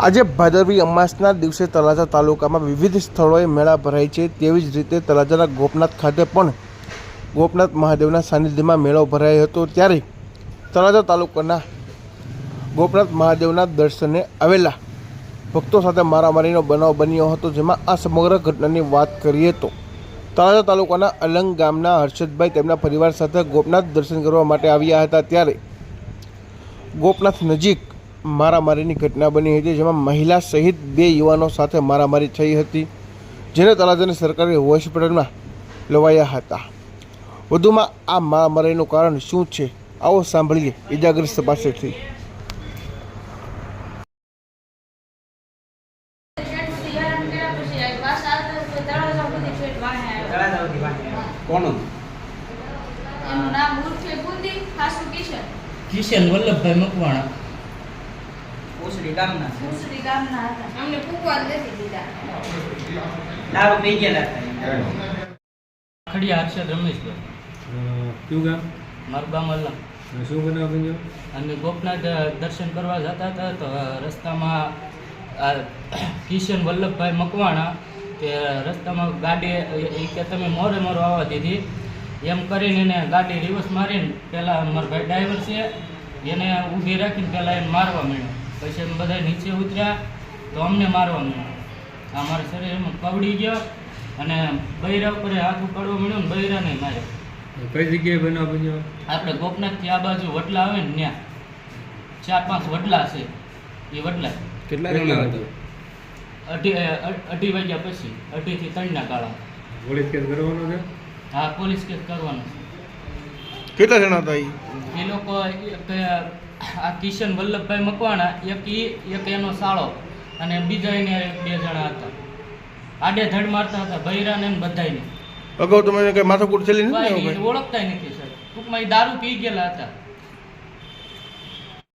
આજે ભાદરવી અમાસના દિવસે તળાજા તાલુકામાં વિવિધ સ્થળોએ મેળા ભરાય છે. તેવી જ રીતે તળાજાના ગોપનાથ ખાતે પણ ગોપનાથ મહાદેવના સાનિધ્યમાં મેળો ભરાયો હતો. ત્યારે તળાજા તાલુકાના ગોપનાથ મહાદેવના દર્શને આવેલા ભક્તો સાથે મારામારીનો બનાવ બન્યો હતો, જેમાં આ સમગ્ર ઘટનાની વાત કરીએ તો તળાજા તાલુકાના અલંગ ગામના હર્ષદભાઈ તેમના પરિવાર સાથે ગોપનાથ દર્શન કરવા માટે આવ્યા હતા. ત્યારે ગોપનાથ નજીક મારામારીની ઘટના બની હતી જેમાં મહિલા સહિત બે યુવાનો સાથે મારામારી થઈ હતી જેને તળાજાની સરકારી હોસ્પિટલમાં લવાયા હતા. વધુમાં આ મારામારીનું કારણ શું છે આવો સાંભળીએ ઇજાગ્રસ્ત પાસેથી. કોણ એનું નામ ઉર્ફે બુદ્ધિ ખાસુ કિશન. કિશન વલ્લભભાઈ મકવાણા. ઓસડી ગામના છે. ગામના હતા. અમને પૂકવા નથી દીધા. દારૂ પી ગયેલા હતા. ખડિયા હર્ષદ રમેશભાઈ. કયું ગામ? મારું ગામ અને શું બનાવ બન્યો? અમે ગોપનાથ દર્શન કરવા જતા હતા તો રસ્તામાં આ કિશન વલ્લભભાઈ મકવાણા તે રસ્તામાં ગાડી એ કે તમે મોરે મોરો આવવા દીધી. એમ કરીને એને ગાડી રિવર્સ મારીને પહેલાં મારા ભાઈ ડ્રાઈવર છે એને ઊભી રાખીને પહેલાં એને મારવા માંડ્યો. પછી અમે બધા નીચે ઉતર્યા તો અમને મારવાનું આ મારા શરીરમાં કવડી ગયો અને બૈરા ઉપર હાથ ઉપાડવો મળ્યો ને નહીં માર્યો. કઈ જગ્યાએ બનાવ બન્યો? આપણે ગોપનાથથી આ બાજુ વટલા આવે ને ત્યાં. ચાર પાંચ વડલા છે. એ વડલા. કેટલા કેટલા હતા? અઢી અઢી વાગ્યા પછી અઢીથી ત્રણના ગાળા. પોલીસ કેસ કરવાનો છે? હા પોલીસ કેસ કરવાનો કેટલા જણા હતા એ લોકો એક આ કિશન વલ્લભભાઈ મકવાણા એક ઈ એક એનો સાળો અને બીજા એને બે જણા હતા. આડે ધડ મારતા હતા બૈરાને ને બધાને અગાઉ તમે કઈ માથાકૂટ થયેલી નથી? ઓળખતા નથી સર ટૂંકમાં એ દારૂ પી ગયેલા હતા.